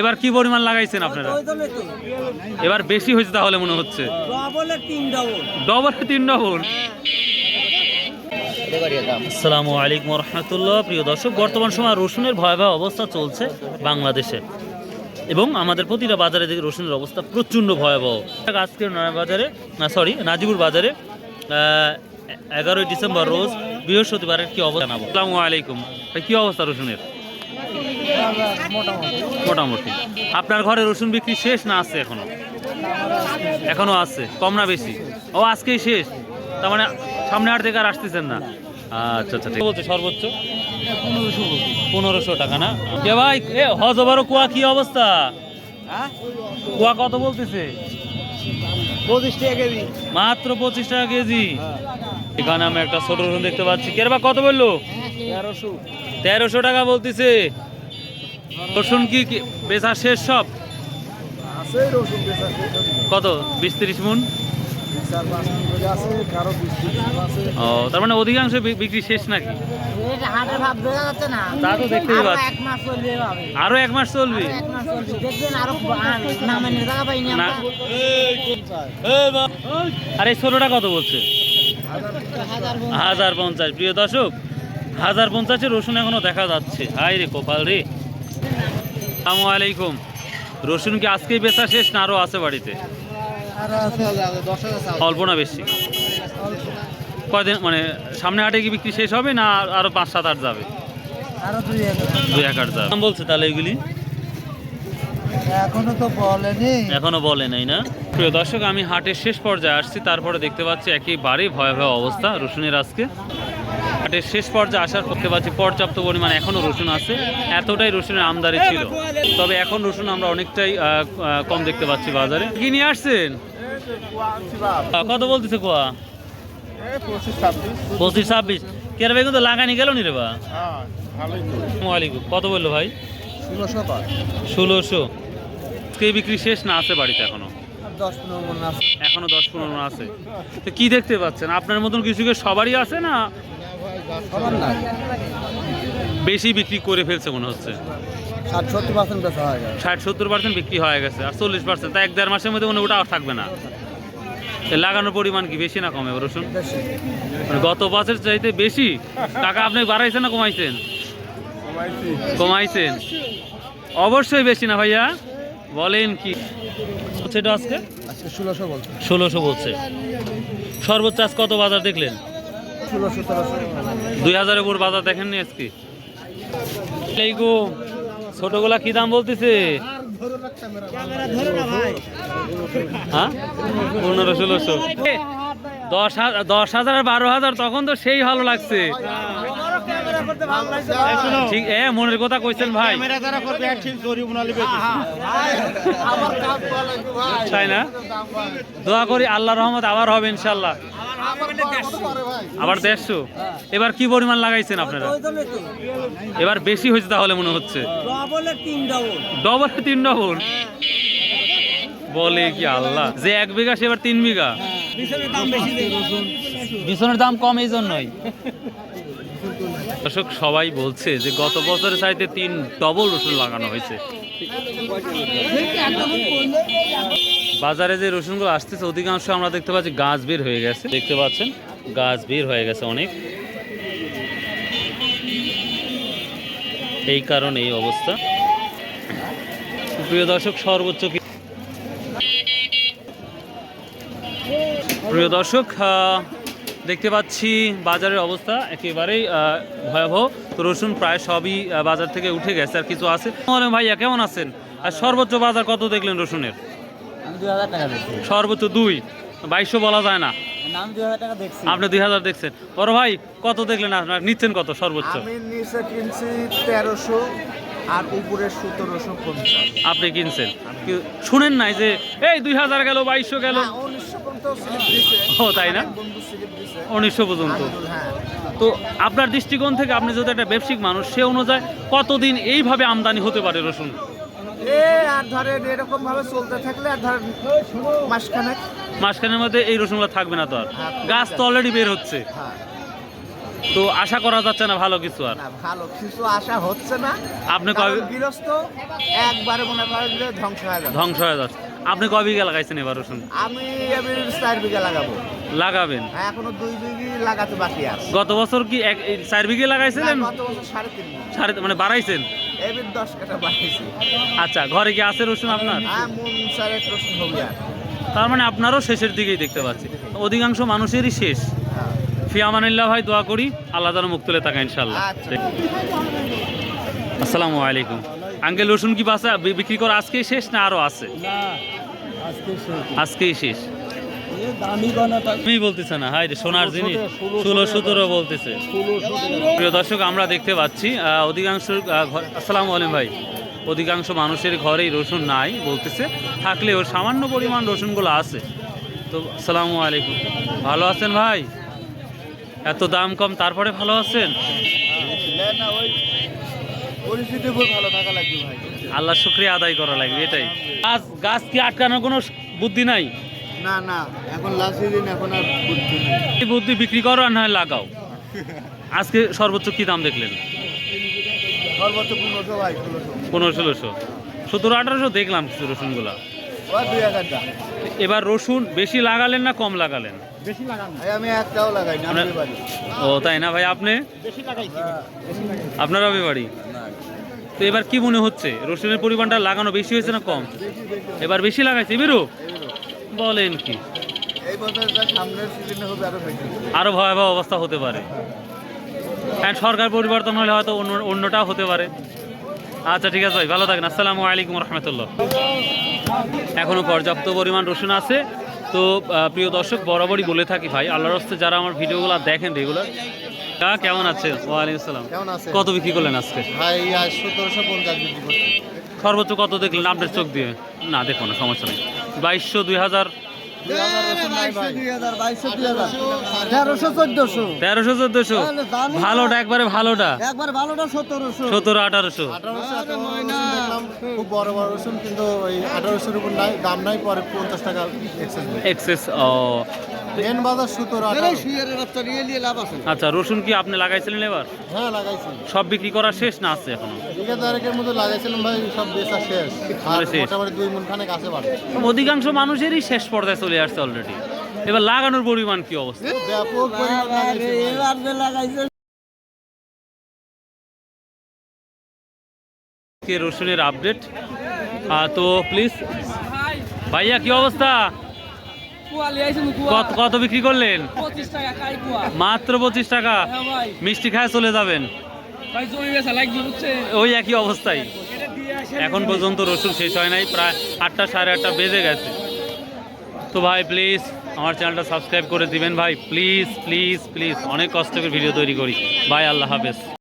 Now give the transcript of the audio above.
এবার কি পরিমাণ লাগাইছেন আপনারা? এবার বেশি হয়েছে তাহলে মনে হচ্ছে। ডবলে তিন ডবল আসসালামু আলাইকুম রহমতুল্লাহ প্রিয় দর্শক, বর্তমান সময় রসুনের ভয়াবহ অবস্থা চলছে বাংলাদেশে। এবং আমাদের প্রতিটা বাজারে দেখি রসুনের অবস্থা প্রচণ্ড ভয়াবহ। আজকে নয়া বাজারে না সরি নাজিপুর বাজারে এগারোই ডিসেম্বর রোজ বৃহস্পতিবারের কি অবস্থা? আসসালামু আলাইকুম। কি অবস্থা রসুনের? মোটামুটি। আপনার ঘরে রসুন বিক্রি শেষ না আছে এখনও? এখনও আছে কম না বেশি? ও আজকেই শেষ? তার মানে সামনে আর থেকে আর আসতেছেন না? আচ্ছা আচ্ছা ঠিক বলছে সর্বোচ্চ? পনেরোশো টাকা না? কে ভাই এ হজবারও কুয়া কি অবস্থা? কুয়া কত বলতেছে? পঁচিশ টাকা কেজি। মাত্র পঁচিশ টাকা কেজি। এখানে আমি একটা ছোট রসুন দেখতে পাচ্ছি। কেরবা কত বলল? তেরোশো। তেরোশো টাকা বলতেছে। রসুন কি বেচা শেষ সব। কত? বিশ তিরিশ মন? ও তার মানে অধিকাংশ বিক্রি শেষ নাকি? তা তো দেখতেই আরও পাচ্ছি। এক মাস চলবে আরও এক মাস চলবে? এই ছোটটা কত বলছে? হাজার হাজার পঞ্চাশ। প্রিয় দর্শক হাজার পঞ্চাশের রসুন এখনও দেখা যাচ্ছে। হাই রে কপাল রে। আসসালামু আলাইকুম। রসুন কি আজকেই বেচা শেষ না আরও আছে বাড়িতে? অল্প না বেশি? কয়দিন মানে সামনে হাটে কি বিক্রি শেষ হবে না আরও পাঁচ সাত আট যাবে? আরও দুই এক আট যাবে। বলছে তাহলে এগুলি? এখনও তো বলেনি এখনও বলে নাই না? প্রিয় দর্শক আমি হাটের শেষ পর্যায়ে আসছি। তারপরে দেখতে পাচ্ছি একেবারেই ভয়াবহ অবস্থা রসুনের আজকে। হাটের শেষ পর্যায়ে আসার করতে পাচ্ছি পর্যাপ্ত পরিমাণ এখনও রসুন আছে। এতটাই রসুনের আমদানি ছিল। তবে এখন রসুন আমরা অনেকটাই কম দেখতে পাচ্ছি বাজারে। কি নিয়ে আসছেন? কত বলতেছে কোয়া? পঁচিশ ছাব্বিশ। কেন ভাই, কিন্তু লাগানি গেল নি রে বা? ওয়ালাইকুম। কত বলল ভাই? ষোলোশো। কে বিক্রি শেষ না আছে বাড়িতে এখনও? এখনও দশ পনেরো আছে। তো কি দেখতে পাচ্ছেন? আপনার মতন কিছু কি সবারই আছে না বেশি বিক্রি করে ফেলছে মনে হচ্ছে? ষাট সত্তর পার্সেন্ট বেচা হয়ে গেছে। ষাট সত্তর পার্সেন্ট বিক্রি হয়ে গেছে আর চল্লিশ পার্সেন্ট তা এক দেড় মাসের মধ্যে মনে হয় ওটা আর থাকবে না। এ লাগানোর পরিমাণ কি বেশি না কমে রসুন মানে গত বছর চাইতে বেশি? টাকা আপনি বাড়াইছেন না কমাইছেন? কমাইছেন। অবশ্যই বেশি না ভাইয়া। বলেন কি? হচ্ছে এটা আজকে? আজকে ষোলোশো বলছে। ষোলোশো বলছে। সর্বোচ্চ আজ কত বাজার দেখলেন? দুই হাজারের উপর বাজার দেখেননি আজকে। ছোটগুলা কি দাম বলতেছে? হ্যাঁ? দশ হাজার দশ হাজার, বারো হাজার, তখন তো সেই ভালো লাগছে। ঠিক মনের কথা কইছেন ভাই। তাই না? দোয়া করি আল্লাহ রহমত আবার হবে ইনশাল্লাহ। আবার দেড়শো? এবার কি পরিমাণ লাগাইছেন আপনারা? এবার বেশি হয়েছে তাহলে মনে হচ্ছে। ডবলে তিন ডবল? বলে কি আল্লাহ? যে এক বিঘা সে এবার তিন বিঘা। বিছনের দাম কম এই জন্যই। দর্শক সবাই বলছে যে গত বছরের চাইতে তিন ডবল রসুন লাগানো হয়েছে। বাজারে যে রসুনগুলো আসতেছে, অধিকাংশ আমরা দেখতে পাচ্ছি গাছ বের হয়ে গেছে। দেখতে পাচ্ছেন, গাছ বের হয়ে গেছে অনেক। এই কারণে এই অবস্থা। প্রিয় দর্শক, সর্বোচ্চ প্রিয় দর্শক দেখতে পাচ্ছি বাজারের অবস্থা একেবারেই ভয়াবহ। তো রসুন প্রায় সবই বাজার থেকে উঠে গেছে, আর কিছু আছে। ভাইয়া, কেমন আছেন? আর সর্বোচ্চ বাজার কত দেখলেন রসুনের? সর্বোচ্চ দুই। বাইশশো বলা যায় না। আপনি দুই হাজার দেখছেন। বড় ভাই কত দেখলেন আপনার নিচ্ছেন কত সর্বোচ্চ? আমি নিচে কিনছি তেরোশো আর উপরে সতেরোশো পঞ্চাশ। আপনি কিনছেন। শুনেন নাই যে এই দুই হাজার গেল বাইশশো গেল। দিছে। ও তাই না? উনিশশো পর্যন্ত। হ্যাঁ। তো আপনার দৃষ্টিকোণ থেকে আপনি যদি একটা ব্যবসায়িক মানুষ সে অনুযায়ী কতদিন এইভাবে আমদানি হতে পারে রসুন? এ আর ধরেন এরকম ভাবে চলতে থাকলে আর ধরেন মাসখানেক। মাঝখানের মধ্যে এই রসুনগুলো থাকবে না তো আর। গাছ তো অলরেডি বের হচ্ছে। হ্যাঁ। তো আশা করা যাচ্ছে না ভালো কিছু আর। ভালো কিছু আশা হচ্ছে না। আপনি কবে গৃহস্থ একবারে মনে করেন যে ধ্বংস হয়ে যাবে। ধ্বংস হয়ে যাচ্ছে। আপনি কয় বিঘা লাগাইছেন এবার রসুন? আমি এবার চার বিঘা লাগাবো। লাগাবেন? হ্যাঁ এখনও দুই বিঘি লাগাতে বাকি আছে। গত বছর কি এক চার বিঘে লাগাইছিলেন গত বছর সাড়ে তিন সাড়ে মানে বাড়াইছেন? এবার দশ কাটা বাড়িয়েছি আচ্ছা ঘরে কি আছে রসুন আপনার? হ্যাঁ মন চারেক রসুন হবে তার মানে আপনারও শেষের দিকেই দেখতে পাচ্ছি। অধিকাংশ মানুষেরই শেষ। হ্যাঁ। ফিয়ামানিল্লাহ ভাই দোয়া করি আল্লাহ যেন মুখ তুলে থাকা ইনশাল্লাহ আচ্ছা। আসসালামু আলাইকুম। আঙ্কেল রসুন কি বাসা বিক্রি করা আজকেই শেষ না আরও আছে? আজকেই শেষ। তুমি বলতেছে না হাই সোনার জিনিস। ষোলো সতেরো বলতেছে। প্রিয় দর্শক আমরা দেখতে পাচ্ছি অধিকাংশ ঘর- আসসালামু আলাইকুম ভাই। অধিকাংশ মানুষের ঘরেই রসুন নাই বলতেছে। থাকলেও সামান্য পরিমাণ রসুনগুলো আছে। তো আসসালামু আলাইকুম। ভালো আছেন ভাই? এত দাম কম তারপরে ভালো আছেন? আল্লাহ শুক্রিয়া আদায় করা লাগবে এটাই। গাছ গাছ কি আটকানোর কোনো বুদ্ধি নাই? না না এখন লাস্ট সিজন এখন আর বুদ্ধি নেই। এই বুদ্ধি বিক্রি করো আর নয় লাগাও। আজকে সর্বোচ্চ কি দাম দেখলেন? সর্বোচ্চ পনেরোশো ভাই ষোলোশো। পনেরো ষোলোশো। সতেরো আঠারোশো দেখলাম কিছু রসুনগুলা। ওই দুই হাজার এবার রসুন বেশি লাগালেন না কম লাগালেন? বেশি লাগান ভাই আমি একটাও লাগাই না আমরা- বাড়ি। ও তাই না ভাই আপনি? বেশি লাগাইছি। আপনার হবে বাড়ি? তো এবার কি মনে হচ্ছে? রসুনের পরিমাণটা লাগানো বেশি হয়েছে না কম? এবার বেশি লাগাইছে। এবারও বলেন কি? এই বছর সামনের সিজনে হবে আরও আরও ভয়াবহ অবস্থা হতে পারে। হ্যাঁ সরকার পরিবর্তন হলে হয়তো অন্য অন্যটাও হতে পারে। আচ্ছা ঠিক আছে ভাই ভালো থাকেন। আসসালামু আলাইকুম রহমতুল্লাহ। এখনও পর্যাপ্ত পরিমাণ রসুন আছে। তো প্রিয় দর্শক বরাবরই বলে থাকি ভাই আল্লাহর হস্তে যারা আমার ভিডিওগুলো দেখেন রেগুলার তা কেমন আছে? ওয়ালাইকুম আসসালাম কেমন আছে? কত বিক্রি করলেন আজকে? ভাই আজ সতেরোশো পঞ্চাশ বিক্রি করছি। সর্বোচ্চ কত দেখলেন? আপনার চোখ দিয়ে। না দেখো না সমস্যা নেই। বাইশশো দুই হাজার। তেরোশো চোদ্দশো। ভালোটা একবারে ভালোটা। একবার ভালোটা সতেরোশো সতেরো আঠারোশো। খুব বড় বড় রসুন কিন্তু ওই আঠারোশোর উপর নাই দাম নাই পরে পঞ্চাশ টাকা এক্সেস ও। মেন বাজার সতেরো আচ্ছা রসুন কি আপনি লাগাইছিলেন এবার? হ্যাঁ লাগাইছি সব বিক্রি করা শেষ না আছে এখনও? বিঘা তারিখের মতো লাগাইছিলাম ভাই সব বেচা শেষ। আর মানে মোটামুটি দুই মন খানেক আছে বাড়ি অধিকাংশ মানুষেরই শেষ পর্যায়ে চলে আসছে অলরেডি এবার লাগানোর পরিমাণ কি অবস্থা? ব্যাপক পরিমাণ লাগাইছি ভাই। এবার যে লাগাইছে। কে রসুনের আপডেট তো প্লিজ ভাইয়া কি অবস্থা? কত কত বিক্রি করলেন? মাত্র পঁচিশ টাকা। হ্যাঁ মিষ্টি খায় চলে যাবেন। ওই একই অবস্থায় এখন পর্যন্ত রসুন শেষ হয় নাই প্রায় আটটা সাড়ে আটটা বেজে গেছে। তো ভাই প্লিজ আমার চ্যানেলটা সাবস্ক্রাইব করে দিবেন ভাই। প্লিজ প্লিজ প্লিজ অনেক কষ্ট করে ভিডিও তৈরি করি। ভাই আল্লাহ হাফেজ।